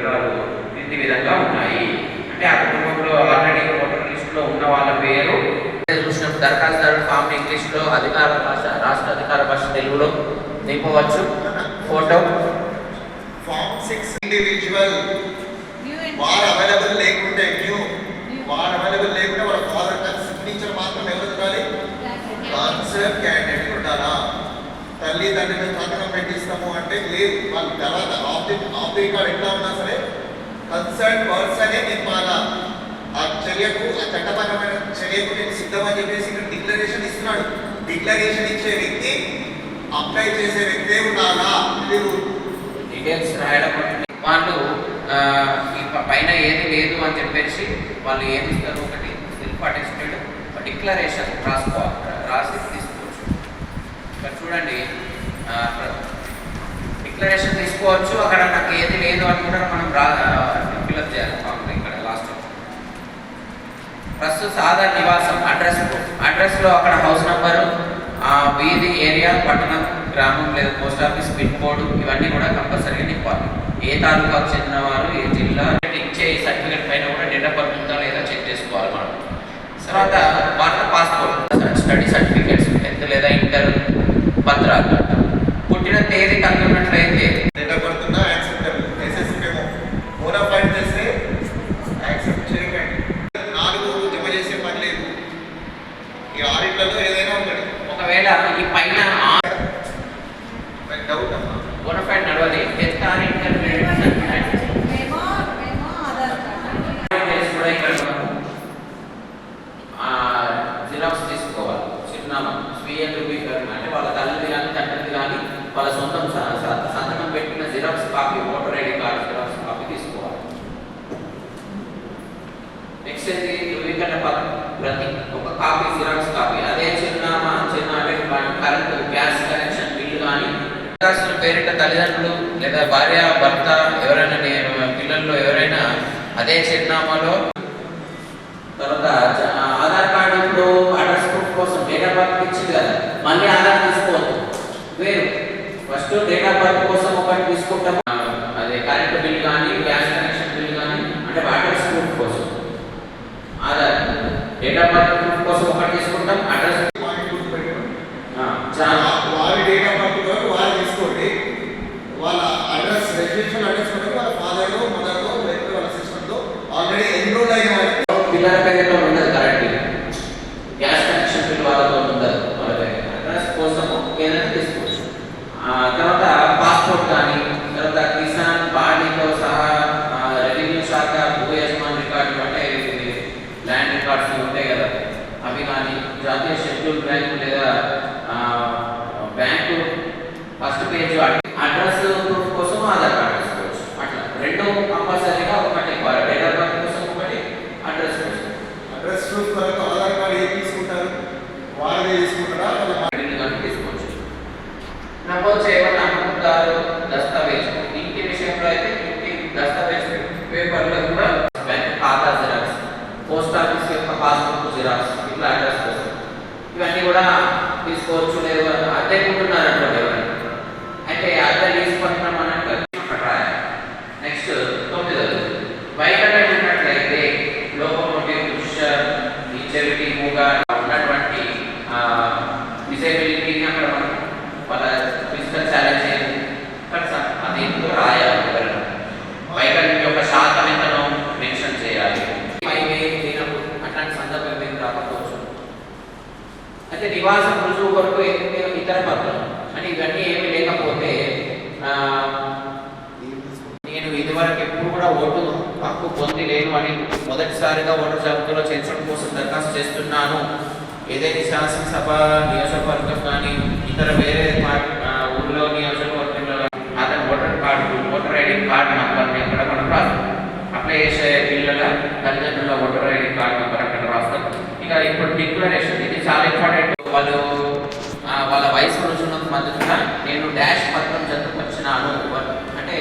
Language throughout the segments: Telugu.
వివరాలు క్రింది విధంగా ఉన్నాయి? అంటే ఆ కుటుంబంలో ఆల్రెడీ ఓటర్ లిస్టులో ఉన్న వాళ్ళ పేరు చూసినప్పుడు దరఖాస్తుదారు ఫామ్ ఇంగ్లీష్లో అధికార భాష రాష్ట్ర అధికార భాష తెలుగులో నింపవచ్చు. ఫోటో ఫామ్ సిక్స్ ఇండివిజువల్ వారు అవైలబుల్ లేకుంటే న్యూ వారు అవైలబుల్ లేకుంటే వాళ్ళ ఫాదర్ సిగ్నేచర్ మాత్రం ఎవరు ఉండాలి? కాన్సర్ క్యాండిడేట్ ఉండాలా? తల్లిదండ్రులు మాత్రం పెట్టిస్తాము అంటే లేదు. వాళ్ళు తర్వాత off the off the record ఎట్లా ఉన్నా సరే కన్సర్న్ పర్సనే నింపాలా ఆ చర్యకు ఆ చట్టపరమైన చర్యకు నేను అని చెప్పేసి ఇక్కడ డిక్లరేషన్ ఇస్తున్నాడు. డిక్లరేషన్ ఇచ్చే వ్యక్తి అప్లై చేసే వ్యక్తే ఉండాలా? ఇది డీటెయిల్స్ రాయడం వాళ్ళు పైన ఏది లేదు అని చెప్పేసి వాళ్ళు ఏమి ఇస్తారు? ఒకటి సెల్ఫ్ అటెస్టెడ్ డిక్లరేషన్ రాసుకోవాలి రాసి తీసుకోవచ్చు. ఇక్కడ చూడండి. డిక్లరేషన్ తీసుకోవచ్చు. అక్కడ నాకు ఏది లేదు అనుకుంటే మనం రా ఫిల్అప్ చేయాలి. ఫామ్లో ఇక్కడ లాస్ట్ ప్రస్తుత సాధారణ నివాసం అడ్రస్ అడ్రస్లో అక్కడ హౌస్ నంబరు వీధి ఏరియా పట్టణం గ్రామం లేదా. పోస్ట్ ఆఫీస్ పిన్ కోడ్ ఇవన్నీ కూడా కంపల్సరీగా నింపాలి ఏ తాలూకాకు చెందిన వారు ఏ జిల్లా ఇచ్చే సర్టిఫికేట్ పైన కూడా డేట్ ఆఫ్ బర్త్ ఉందా లేదా చెక్ చేసుకోవాలి మనం. తర్వాత వాళ్ళ పాస్పోర్ట్ స్టడీ సర్టిఫికేట్స్ టెన్త్ లేదా ఇంటర్ పత్రాలు పుట్టిన తేదీ కలిగి ఉన్నట్లయితే డేట్ ఆఫ్ బర్త్ ఉన్నా యాక్సెప్టబుల్ ఎస్ఎస్సి మేము బోనాఫైడ్ చేస్తే యాక్సెప్ట్ చేయకండి నాలుగు జమ చేసే పని లేదు ఈ ఆడిట్లలో ఏదైనా ఉంటుంది ఒకవేళ ఈ పైన నాకు డౌట్ అమ్మా బోనఫైడ్ నడవది టెన్త్ ఆర్ ఇంటర్మీడియట్ సర్టిఫికేట్ కూడా ఆ, జిరాక్స్ తీసుకోవాలి. చిరునామా. స్వీయ ధృవీకరణ అంటే వాళ్ళ తల్లిది కానీ తండ్రిది కానీ వాళ్ళ సొంతం సంతకం పెట్టిన xerox copy voter ID card xerox copy తీసుకోవాలి. నెక్స్ట్ ఏంటి ధృవీకరణ ప్రతి ఒక కాపీ జిరాక్స్ కాపీ. అదే చిరునామా చిరునామా కరెంట్ గ్యాస్ కనెక్షన్ బిల్లు కానీ రాసిన పేరిట తల్లిదండ్రులు లేదా భార్య భర్త ఎవరైనా నేను పిల్లల్లో ఎవరైనా అదే చిరునామాలో తర్వాత ఆధార్ కార్డు ఇప్పుడు అడ్రస్ ప్రూఫ్ కోసం డేట్ ఆఫ్ బర్త్ ఇచ్చింది కదా మళ్ళీ ఆధార్ తీసుకోవద్దు. వేరు. ఫస్ట్ డేట్ ఆఫ్ బర్త్ కోసం ఒకటి తీసుకుంటాం. అదే కరెంట్ బిల్ కానీ గ్యాస్ కనెక్షన్ బిల్ కానీ అంటే అడ్రస్ ప్రూఫ్ కోసం. Aadhaar date of birth proof కోసం ఒకటి తీసుకుంటాం అడ్రస్ Dracula డిసేబిలిటీని అక్కడ మనం వాళ్ళ ఫిజికల్ ఛాలెంజ్ అది ఎందుకు రాయాలి ఎవరైనా వైకల్యం యొక్క శాతం ఎంతనో మెన్షన్ చేయాలి. పైవే లేనప్పుడు అట్లాంటి సందర్భం ఏం రాకపోవచ్చు. అయితే నివాసం రుజువు కొరకు ఇతర పత్రం అని ఇవన్నీ ఏమి లేకపోతే నేను ఇదివరకు ఎప్పుడు కూడా ఓటు హక్కు పొంది లేను అని మొదటిసారిగా ఓటర్ జాబితాలో చేర్చడం కోసం దరఖాస్తు చేస్తున్నాను. ఏదైతే శాసనసభ నియోజకవర్గం కానీ ఇతర వేరే ఊళ్ళో నియోజకవర్గంలో అతని voter card voter ID card నంబర్ని ఎక్కడ మనం రాస్తాం అప్లై చేసే పిల్లల తల్లిదండ్రుల ఓటర్ ఐడి కార్డు నంబర్ అక్కడ రాస్తాం ఇక ఇప్పుడు డిక్లరేషన్ ఇది చాలా ఇంపార్టెంట్. వాళ్ళు వాళ్ళ వయసు రుజువులకు మద్దతుగా నేను డాష్ పత్రం జతకొచ్చినాను అంటే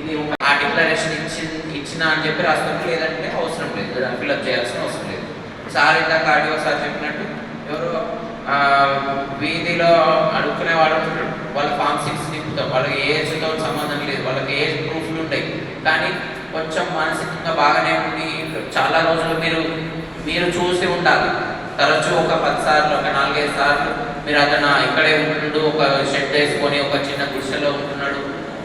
ఇది ఒక ఆ డిక్లరేషన్ ఇచ్చి ఇచ్చిన అని చెప్పి రాస్తాం లేదంటే అవసరం లేదు. ఫిల్అప్ చేయాల్సిన అవసరం లేదు. సార్ ఇందాక ఆడియో సార్ చెప్పినట్టు ఎవరు వీధిలో అడుక్కునే వాళ్ళు ఉంటారు వాళ్ళ ఫామ్ సిక్స్ నింపుతాం వాళ్ళకి ఏజ్తో సంబంధం లేదు. వాళ్ళకి ఏజ్ ప్రూఫ్లు ఉంటాయి. కానీ కొంచెం మానసికంగా బాగానే ఉండి చాలా రోజులు మీరు మీరు చూసి ఉండాలి. తరచూ ఒక పది సార్లు ఒక నాలుగైదు సార్లు మీరు అతను ఇక్కడే ఉంటుండు ఒక షెడ్ వేసుకొని ఒక చిన్న గుడిసెలో ఉంటున్నాడు.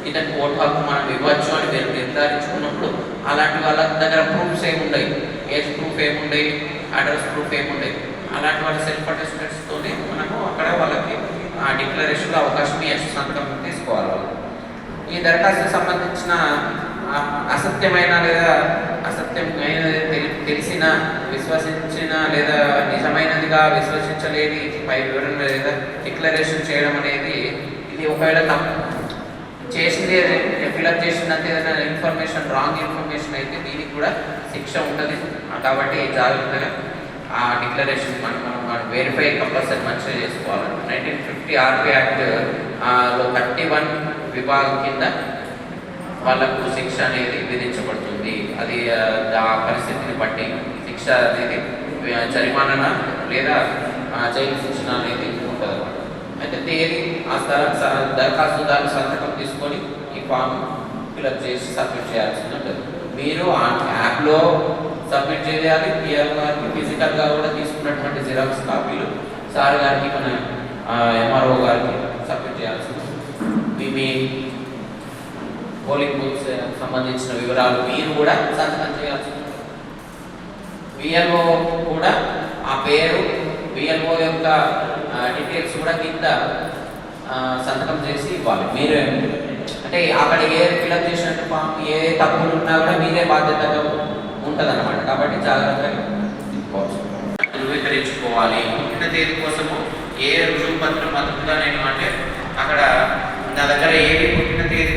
ఇతనికి ఓటు హక్కు మనం ఇవ్వచ్చు అని మీరు నిర్ధారించుకున్నప్పుడు అలాంటి వాళ్ళ దగ్గర ప్రూఫ్స్ ఏముండయి? ఏజ్ ప్రూఫ్ ఏముండయి? అడ్రస్ ప్రూఫ్ ఏముండయి అలాంటి వాళ్ళ సెల్ఫ్ అటెస్టెంట్స్తోనే మనము అక్కడ వాళ్ళకి ఆ డిక్లరేషన్లో అవకాశం ఎస్ సంతకం తీసుకోవాలి ఈ దరఖాస్తుకు సంబంధించిన అసత్యమైన లేదా అసత్యమైనది తెలి- తెలిసిన విశ్వసించిన లేదా నిజమైనదిగా విశ్వసించలేని పై వివరణ లేదా డిక్లరేషన్ చేయడం అనేది ఇది ఒకవేళ తప్పు చేసింది ఫిలప్ చేసినంత ఏదైనా ఇన్ఫర్మేషన్ రాంగ్ ఇన్ఫర్మేషన్ అయితే దీనికి కూడా శిక్ష ఉంటుంది. కాబట్టి జాగ్రత్తగా ఆ డిక్లరేషన్ మనం మనం వెరిఫై కంపల్సరీ మంచిగా చేసుకోవాలి. నైన్టీన్ ఫిఫ్టీ ఆర్పీ యాక్ట్లో థర్టీ వన్ విభాగం కింద వాళ్ళకు శిక్ష అనేది విధించబడుతుంది. అది ఆ, పరిస్థితిని బట్టి శిక్ష అనేది జరిమానా లేదా జైలు శిక్షణ అనేది అయితే తేదీ ఆ స్థలం స- దరఖాస్తుదారు సంతకం తీసుకొని ఈ ఫామ్ ఫిలప్ చేసి సబ్మిట్ చేయాల్సి ఉంటుంది. మీరు ఆ యాప్లో సబ్మిట్ చేయాలి. పిఆర్ గారికి ఫిజికల్గా కూడా తీసుకున్నటువంటి జిరాక్స్ కాపీలు. సార్ గారికి మన ఎంఆర్ఓ గారికి సబ్మిట్ చేయాల్సి ఉంటుంది మీ మీ పోలింగ్ బూత్స్ సంబంధించిన వివరాలు మీరు కూడా సంతకం చేయాల్సి ఉంటుంది విఎల్ఓ కూడా ఆ పేరు విఎల్ఓ యొక్క డీటెయిల్స్ కూడా కింద సంతకం చేసి ఇవ్వాలి. మీరే అంటే అక్కడ ఏ ఫిలప్ చేసినట్టు ఫామ్ ఏ తప్పులు ఉన్నా కూడా మీరే బాధ్యతగా ఉంటుంది అనమాట కాబట్టి జాగ్రత్తగా ధృవీకరించుకోవాలి. పుట్టిన తేదీ కోసము ఏ రుజువు పత్రం మద్దతుగా నేను అంటే అక్కడ నా దగ్గర ఏది పుట్టిన తేదీ